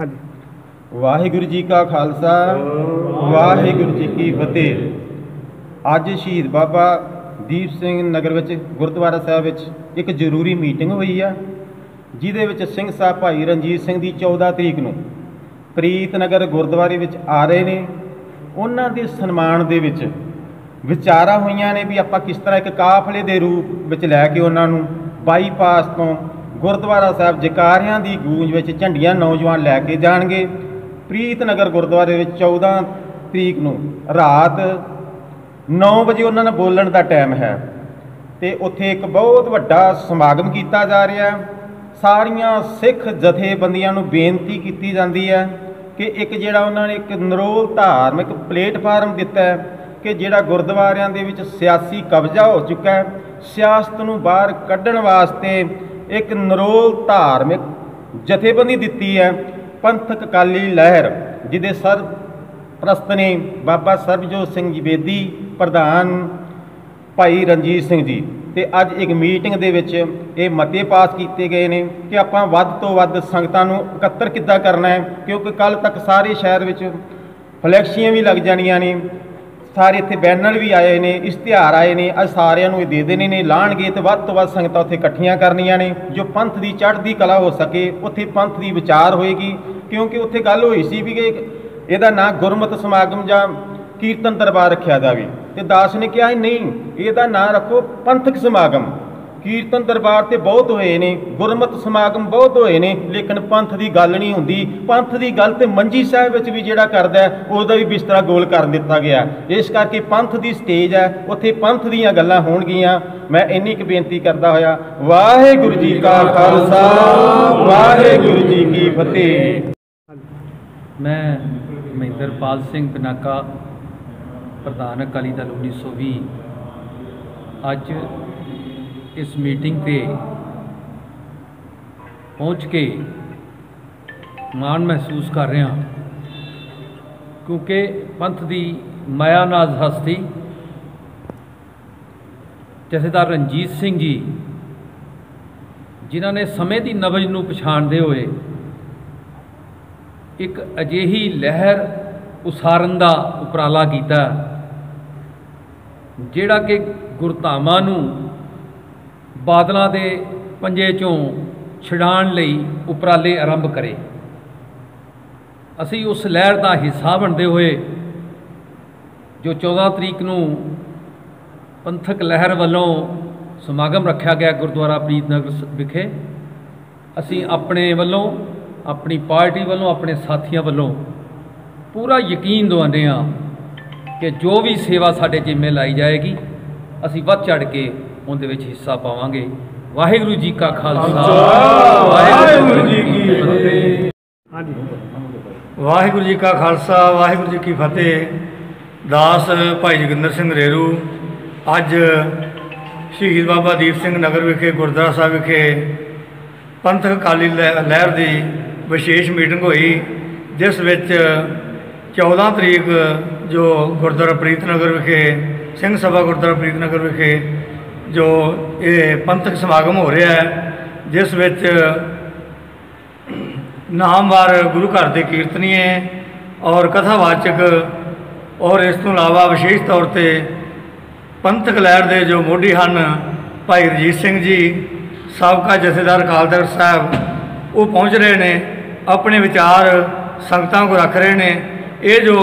ਹਾਂਜੀ। ਵਾਹਿਗੁਰੂ ਜੀ ਕਾ ਖਾਲਸਾ, ਵਾਹਿਗੁਰੂ ਜੀ ਕੀ ਫਤਿਹ। ਅੱਜ ਸ਼ਹੀਦ ਬਾਬਾ ਦੀਪ ਸਿੰਘ ਨਗਰ ਵਿੱਚ, ਗੁਰਦੁਆਰਾ ਸਾਹਿਬ ਵਿੱਚ ਇੱਕ ਜ਼ਰੂਰੀ ਮੀਟਿੰਗ ਹੋਈ ਆ, ਜਿਹਦੇ ਵਿੱਚ ਸਿੰਘ ਸਾਹਿਬ ਭਾਈ ਰਣਜੀਤ ਸਿੰਘ ਦੀ 14 ਤਰੀਕ ਨੂੰ ਪ੍ਰੀਤ ਨਗਰ ਗੁਰਦੁਆਰੇ ਵਿੱਚ ਆ ਰਹੇ ਨੇ। ਉਹਨਾਂ ਦੇ ਸਨਮਾਨ ਦੇ ਵਿੱਚ ਵਿਚਾਰਾਂ ਹੋਈਆਂ ਨੇ ਵੀ ਆਪਾਂ ਕਿਸ ਤਰ੍ਹਾਂ ਇੱਕ ਕਾਫਲੇ ਦੇ ਰੂਪ ਵਿੱਚ ਲੈ ਕੇ ਉਹਨਾਂ ਨੂੰ ਬਾਈਪਾਸ ਤੋਂ ਗੁਰਦੁਆਰਾ ਸਾਹਿਬ ਜਕਾਰਿਆਂ ਦੀ ਗੂੰਜ ਵਿੱਚ ਝੰਡੀਆਂ ਨੌਜਵਾਨ ਲੈ ਕੇ ਜਾਣਗੇ। ਪ੍ਰੀਤ ਨਗਰ ਗੁਰਦੁਆਰੇ ਵਿੱਚ 14 ਤਰੀਕ ਨੂੰ ਰਾਤ 9 ਵਜੇ ਉਹਨਾਂ ਨਾਲ ਬੋਲਣ ਦਾ ਟਾਈਮ ਹੈ ਤੇ ਉੱਥੇ ਇੱਕ ਬਹੁਤ ਵੱਡਾ ਸਮਾਗਮ ਕੀਤਾ ਜਾ ਰਿਹਾ ਹੈ। ਸਾਰੀਆਂ ਸਿੱਖ ਜਥੇਬੰਦੀਆਂ ਨੂੰ ਬੇਨਤੀ ਕੀਤੀ ਜਾਂਦੀ ਹੈ ਕਿ ਇੱਕ ਜਿਹੜਾ ਉਹਨਾਂ ਨੇ ਇੱਕ ਨਰੋਲ ਧਾਰਮਿਕ ਪਲੇਟਫਾਰਮ ਦਿੱਤਾ ਹੈ ਕਿ ਜਿਹੜਾ ਗੁਰਦੁਆਰਿਆਂ ਦੇ ਵਿੱਚ ਸਿਆਸੀ ਕਬਜ਼ਾ ਹੋ ਚੁੱਕਾ ਹੈ, ਸਿਆਸਤ ਨੂੰ ਬਾਹਰ ਕੱਢਣ ਵਾਸਤੇ ਇੱਕ ਨਰੋਲ ਧਾਰਮਿਕ ਜਥੇਬੰਦੀ ਦਿੱਤੀ ਹੈ, ਪੰਥਕ ਅਕਾਲੀ ਲਹਿਰ, ਜਿਹਦੇ ਸਰ ਪ੍ਰਸਤ ਨੇ ਬਾਬਾ ਸਰਬਜੋਤ ਸਿੰਘ ਜੀ ਬੇਦੀ, ਪ੍ਰਧਾਨ ਭਾਈ ਰਣਜੀਤ ਸਿੰਘ ਜੀ। ਤੇ ਅੱਜ ਇੱਕ ਮੀਟਿੰਗ ਦੇ ਵਿੱਚ ਇਹ ਮਤੇ ਪਾਸ ਕੀਤੇ ਗਏ ਨੇ ਕਿ ਆਪਾਂ ਵੱਧ ਤੋਂ ਵੱਧ ਸੰਗਤਾਂ ਨੂੰ ਇਕੱਤਰ ਕਿੱਦਾਂ ਕਰਨਾ ਹੈ, ਕਿਉਂਕਿ ਕੱਲ ਤੱਕ ਸਾਰੇ ਸ਼ਹਿਰ ਵਿੱਚ ਫਲੈਕਸੀਆਂ ਵੀ ਲੱਗ ਜਾਣੀਆਂ ਨੇ। ਸਾਰੇ ਇੱਥੇ ਬੈਨਰ ਵੀ ਆਏ ਨੇ, ਇਸ਼ਤਿਹਾਰ ਆਏ ਨੇ, ਅੱਜ ਸਾਰਿਆਂ ਨੂੰ ਇਹ ਦੇ ਦੇਣੇ ਨੇ, ਲਾਣਗੇ ਤੇ ਵੱਧ ਤੋਂ ਵੱਧ ਸੰਗਤਾਂ ਉੱਥੇ ਇਕੱਠੀਆਂ ਕਰਨੀਆਂ ਨੇ, ਜੋ ਪੰਥ ਦੀ ਚੜ੍ਹਦੀ ਕਲਾ ਹੋ ਸਕੇ, ਉੱਥੇ ਪੰਥ ਦੀ ਵਿਚਾਰ ਹੋਏਗੀ, ਕਿਉਂਕਿ ਉੱਥੇ ਗੱਲ ਹੋਈ ਸੀ ਵੀ ਇਹਦਾ ਨਾਂ ਗੁਰਮਤਿ ਸਮਾਗਮ ਜਾਂ ਕੀਰਤਨ ਦਰਬਾਰ ਰੱਖਿਆ ਜਾਵੇ, ਤੇ ਦਾਸ ਨੇ ਕਿਹਾ, ਨਹੀਂ, ਇਹਦਾ ਨਾਂ ਰੱਖੋ ਪੰਥਕ ਸਮਾਗਮ। ਕੀਰਤਨ ਦਰਬਾਰ ਤੇ ਬਹੁਤ ਹੋਏ ਨੇ, ਗੁਰਮਤਿ ਸਮਾਗਮ ਬਹੁਤ ਹੋਏ ਨੇ, ਲੇਕਿਨ ਪੰਥ ਦੀ ਗੱਲ ਨਹੀਂ ਹੁੰਦੀ। ਪੰਥ ਦੀ ਗੱਲ ਤੇ ਮੰਜੀ ਸਾਹਿਬ ਵਿੱਚ ਵੀ ਜਿਹੜਾ ਕਰਦਾ ਉਹਦਾ ਵੀ ਬਿਸਤਰਾ ਗੋਲ ਕਰ ਦਿੱਤਾ ਗਿਆ ਇਸ ਕਰਕੇ ਪੰਥ ਦੀ ਸਟੇਜ ਹੈ, ਉੱਥੇ ਪੰਥ ਦੀਆਂ ਗੱਲਾਂ ਹੋਣਗੀਆਂ। ਮੈਂ ਇੰਨੀ ਕੁ ਬੇਨਤੀ ਕਰਦਾ ਹੋਇਆ, ਵਾਹਿਗੁਰੂ ਜੀ ਕਾ ਖਾਲਸਾ, ਵਾਹਿਗੁਰੂ ਜੀ ਕੀ ਫਤਿਹ। ਮੈਂ ਮਹਿੰਦਰਪਾਲ ਸਿੰਘ ਪਨਾਕਾ, ਪ੍ਰਧਾਨ ਅਕਾਲੀ ਦਲ 1920 ਅੱਜ ਇਸ ਮੀਟਿੰਗ ਤੇ ਪਹੁੰਚ ਕੇ ਮਾਣ ਮਹਿਸੂਸ ਕਰ ਰਿਹਾ ਕਿਉਂਕਿ ਪੰਥ ਦੀ ਮਾਇਆਨਾਜ਼ ਹਸਤੀ ਜਥੇਦਾਰ ਰਣਜੀਤ ਸਿੰਘ ਜੀ, ਜਿਨ੍ਹਾਂ ਨੇ ਸਮੇਂ ਦੀ ਨਬਜ ਨੂੰ ਪਛਾਣਦੇ ਹੋਏ ਇੱਕ ਅਜਿਹੀ ਲਹਿਰ ਉਸਾਰਨ ਦਾ ਉਪਰਾਲਾ ਕੀਤਾ, ਜਿਹੜਾ ਕਿ ਗੁਰਧਾਮਾਂ ਨੂੰ ਬਾਦਲਾਂ ਦੇ ਪੰਜੇ ਚੋਂ ਛਡਾਣ ਲਈ ਉਪਰਾਲੇ ਆਰੰਭ ਕਰੇ। ਅਸੀਂ ਉਸ ਲਹਿਰ ਦਾ ਹਿੱਸਾ ਬਣਦੇ ਹੋਏ, ਜੋ 14 ਤਰੀਕ ਨੂੰ ਪੰਥਕ ਲਹਿਰ ਵੱਲੋਂ ਸਮਾਗਮ ਰੱਖਿਆ ਗਿਆ ਗੁਰਦੁਆਰਾ ਪ੍ਰੀਤਨਗਰ ਸ- ਵਿਖੇ, ਅਸੀਂ ਆਪਣੇ ਵੱਲੋਂ, ਆਪਣੀ ਪਾਰਟੀ ਵੱਲੋਂ, ਆਪਣੇ ਸਾਥੀਆਂ ਵੱਲੋਂ ਪੂਰਾ ਯਕੀਨ ਦਿਵਾਉਂਦੇ ਹਾਂ ਕਿ ਜੋ ਵੀ ਸੇਵਾ ਸਾਡੇ ਜਿੰਮੇ ਲਾਈ ਜਾਏਗੀ, ਅਸੀਂ ਵੱਧ ਚੜ ਕੇ ਉਹਦੇ ਵਿੱਚ ਹਿੱਸਾ ਪਾਵਾਂਗੇ। ਵਾਹਿਗੁਰੂ ਜੀ ਕਾ ਖਾਲਸਾ। ਵਾਹਿਗੁਰੂ ਜੀ ਕੀ ਫਤਿਹ। ਹਾਂਜੀ। ਵਾਹਿਗੁਰੂ ਜੀ ਕਾ ਖਾਲਸਾ, ਵਾਹਿਗੁਰੂ ਜੀ ਕੀ ਫਤਿਹ। ਦਾਸ ਭਾਈ ਜੋਗਿੰਦਰ ਸਿੰਘ ਰੇਰੂ, ਅੱਜ ਸ਼ਹੀਦ ਬਾਬਾ ਦੀਪ ਸਿੰਘ ਨਗਰ ਵਿਖੇ, ਗੁਰਦੁਆਰਾ ਸਾਹਿਬ ਵਿਖੇ ਪੰਥਕ ਅਕਾਲੀ ਲਹਿ- ਲਹਿਰ ਦੀ ਵਿਸ਼ੇਸ਼ ਮੀਟਿੰਗ ਹੋਈ, ਜਿਸ ਵਿੱਚ 14 ਤਰੀਕ ਜੋ ਗੁਰਦੁਆਰਾ ਪ੍ਰੀਤ ਨਗਰ ਵਿਖੇ, ਸਿੰਘ ਸਭਾ ਗੁਰਦੁਆਰਾ ਪ੍ਰੀਤ ਨਗਰ ਵਿਖੇ ਜੋ ਇਹ ਪੰਥਕ ਸਮਾਗਮ ਹੋ ਰਿਹਾ ਹੈ, ਜਿਸ ਵਿੱਚ ਨਾਮਵਾਰ ਗੁਰੂ ਘਰ ਦੇ ਕੀਰਤਨੀਏ ਔਰ ਕਥਾਵਾਚਕ ਔਰ ਇਸ ਤੋਂ ਇਲਾਵਾ ਵਿਸ਼ੇਸ਼ ਤੌਰ ਤੇ ਪੰਥਕ ਲਹਿਰ ਦੇ ਜੋ ਮੋਢੀ ਹਨ, ਭਾਈ ਰਜੀਤ ਸਿੰਘ ਜੀ, ਸਾਬਕਾ ਜਥੇਦਾਰ ਅਕਾਲ ਤਖਤ ਸਾਹਿਬ, ਉਹ ਪਹੁੰਚ ਰਹੇ ਨੇ, ਆਪਣੇ ਵਿਚਾਰ ਸੰਗਤਾਂ ਕੋ ਰੱਖ ਰਹੇ ਨੇ। ਇਹ ਜੋ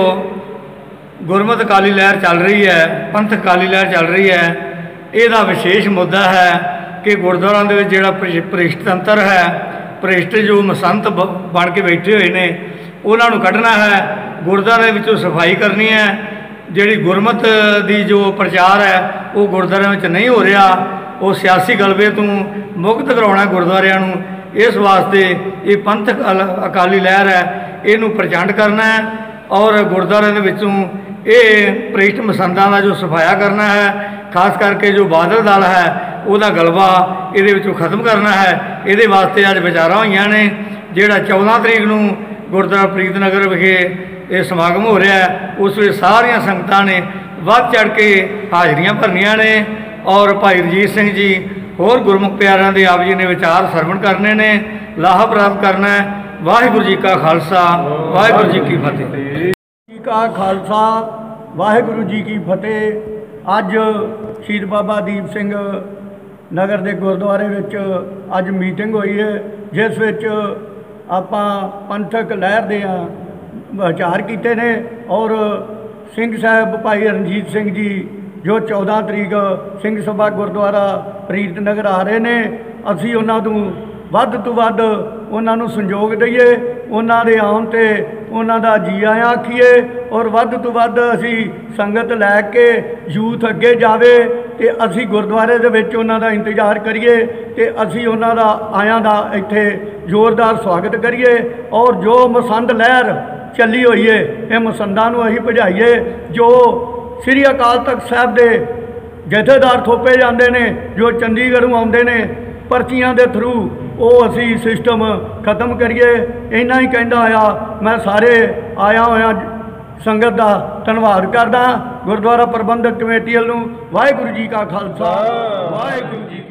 ਗੁਰਮਤ ਕਾਲੀ ਲਹਿਰ ਚੱਲ ਰਹੀ ਹੈ, ਪੰਥਕ ਕਾਲੀ ਲਹਿਰ ਚੱਲ ਰਹੀ ਹੈ ਇਹਦਾ ਵਿਸ਼ੇਸ਼ ਮੁੱਦਾ ਹੈ ਕਿ ਗੁਰਦੁਆਰਾਂ ਦੇ ਵਿੱਚ ਜਿਹੜਾ ਭ੍ਰਿਸ਼- ਭ੍ਰਿਸ਼ਟ ਤੰਤਰ ਹੈ ਭ੍ਰਿਸ਼ਟ ਜੋ ਮਸੰਤ ਬ- ਬਣ ਕੇ ਬੈਠੇ ਹੋਏ ਨੇ, ਉਹਨਾਂ ਨੂੰ ਕੱਢਣਾ ਹੈ ਗੁਰਦੁਆਰੇ ਵਿੱਚੋਂ ਸਫ਼ਾਈ ਕਰਨੀ ਹੈ, ਜਿਹੜੀ ਗੁਰਮਤ ਦੀ ਜੋ ਪ੍ਰਚਾਰ ਹੈ, ਉਹ ਗੁਰਦੁਆਰਿਆਂ ਵਿੱਚ ਨਹੀਂ ਹੋ ਰਿਹਾ, ਉਹ ਸਿਆਸੀ ਗਲਬੇ ਤੋਂ ਮੁਕਤ ਕਰਾਉਣਾ ਗੁਰਦੁਆਰਿਆਂ ਨੂੰ, ਇਸ ਵਾਸਤੇ ਇਹ ਪੰਥਕ ਅਲ- ਅਕਾਲੀ ਲਹਿਰ ਹੈ, ਇਹਨੂੰ ਪ੍ਰਚੰਡ ਕਰਨਾ ਹੈ, ਔਰ ਗੁਰਦੁਆਰਿਆਂ ਦੇ ਵਿੱਚੋਂ ਇਹ ਪ੍ਰਿਸ਼ਟ ਮਸੰਦਾਂ ਦਾ ਜੋ ਸਫਾਇਆ ਕਰਨਾ ਹੈ ਖਾਸ ਕਰਕੇ ਜੋ ਬਾਦਲ ਦਲ ਹੈ, ਉਹਦਾ ਗਲਬਾ ਇਹਦੇ ਵਿੱਚੋਂ ਖਤਮ ਕਰਨਾ ਹੈ। ਇਹਦੇ ਵਾਸਤੇ ਅੱਜ ਵਿਚਾਰਾਂ ਹੋਈਆਂ ਨੇ, ਜਿਹੜਾ 14 ਤਰੀਕ ਨੂੰ ਗੁਰਦੁਆਰਾ ਪ੍ਰੀਤ ਨਗਰ ਵਿਖੇ ਇਹ ਸਮਾਗਮ ਹੋ ਰਿਹਾ ਹੈ, ਉਸ ਵਿੱਚ ਸਾਰੀਆਂ ਸੰਗਤਾਂ ਨੇ ਵੱਧ ਚੜ ਕੇ ਹਾਜ਼ਰੀਆਂ ਭਰਨੀਆਂ ਨੇ ਔਰ ਭਾਈ ਰਜੀਤ ਸਿੰਘ ਜੀ ਹੋਰ ਗੁਰਮੁਖ ਪਿਆਰਿਆਂ ਦੇ ਆਪ ਜੀ ਨੇ ਵਿਚਾਰ ਸਰਵਣ ਕਰਨੇ ਨੇ, ਲਾਹਾ ਪ੍ਰਾਪਤ ਕਰਨਾ ਹੈ। ਵਾਹਿਗੁਰੂ ਜੀ ਕਾ ਖਾਲਸਾ, ਵਾਹਿਗੁਰੂ ਜੀ ਕੀ ਫਤਿਹ। ਜੀ ਕਾ ਖਾਲਸਾ, ਵਾਹਿਗੁਰੂ ਜੀ ਕੀ ਫਤਿਹ। ਅੱਜ ਸ਼ਹੀਦ ਬਾਬਾ ਦੀਪ ਸਿੰਘ ਨਗਰ ਦੇ ਗੁਰਦੁਆਰੇ ਵਿੱਚ ਅੱਜ ਮੀਟਿੰਗ ਹੋਈ ਹੈ, ਜਿਸ ਵਿੱਚ ਆਪਾਂ ਪੰਥਕ ਲਹਿਰ ਦੇ ਆ ਵਿਚਾਰ ਕੀਤੇ ਨੇ ਔਰ ਸਿੰਘ ਸਾਹਿਬ ਭਾਈ ਰਣਜੀਤ ਸਿੰਘ ਜੀ, ਜੋ 14 ਤਰੀਕ ਸਿੰਘ ਸਭਾ ਗੁਰਦੁਆਰਾ ਪ੍ਰੀਤ ਨਗਰ ਆ ਰਹੇ ਨੇ, ਅਸੀਂ ਉਹਨਾਂ ਨੂੰ ਵੱਧ ਤੋਂ ਵੱਧ ਉਹਨਾਂ ਨੂੰ ਸੰਯੋਗ ਦਈਏ ਉਹਨਾਂ ਦੇ ਆਉਣ ਤੇ ਉਹਨਾਂ ਦਾ ਜੀ ਆਇਆਂ ਆਖੀਏ ਔਰ ਵੱਧ ਤੋਂ ਵੱਧ ਅਸੀਂ ਸੰਗਤ ਲੈ ਕੇ ਯੂਥ ਅੱਗੇ ਜਾਵੇ ਤੇ ਅਸੀਂ ਗੁਰਦੁਆਰੇ ਦੇ ਵਿੱਚ ਉਹਨਾਂ ਦਾ ਇੰਤਜ਼ਾਰ ਕਰੀਏ ਤੇ ਅਸੀਂ ਉਹਨਾਂ ਦਾ ਆਇਆਂ ਦਾ ਇੱਥੇ ਜ਼ੋਰਦਾਰ ਸਵਾਗਤ ਕਰੀਏ ਔਰ ਜੋ ਮਸੰਦ ਲਹਿਰ ਚੱਲੀ ਹੋਈ ਏ, ਇਹ ਮਸੰਦਾਂ ਨੂੰ ਅਸੀਂ ਭਜਾਈਏ, ਜੋ ਸ੍ਰੀ ਅਕਾਲ ਤਖਤ ਸਾਹਿਬ ਦੇ ਜਥੇਦਾਰ ਥੋਪੇ ਜਾਂਦੇ ਨੇ, ਜੋ ਚੰਡੀਗੜ੍ਹੋਂ ਆਉਂਦੇ ਨੇ, ਪਰਚੀਆਂ ਦੇ ਥਰੂ ਉਹ ਅਸੀਂ ਸਿਸਟਮ ਖਤਮ ਕਰੀਏ ਇੰਨਾ ਹੀ ਕਹਿੰਦਾ ਹੋਇਆ ਮੈਂ ਸਾਰੇ ਆਇਆ ਹੋਇਆ ਸੰਗਤ ਦਾ ਧੰਨਵਾਦ ਕਰਦਾ। ਗੁਰਦੁਆਰਾ ਪ੍ਰਬੰਧਕ ਕਮੇਟੀ ਵੱਲੋਂ ਵਾਹਿਗੁਰੂ ਜੀ ਕਾ ਖਾਲਸਾ ਵਾਹਿਗੁਰੂ ਜੀ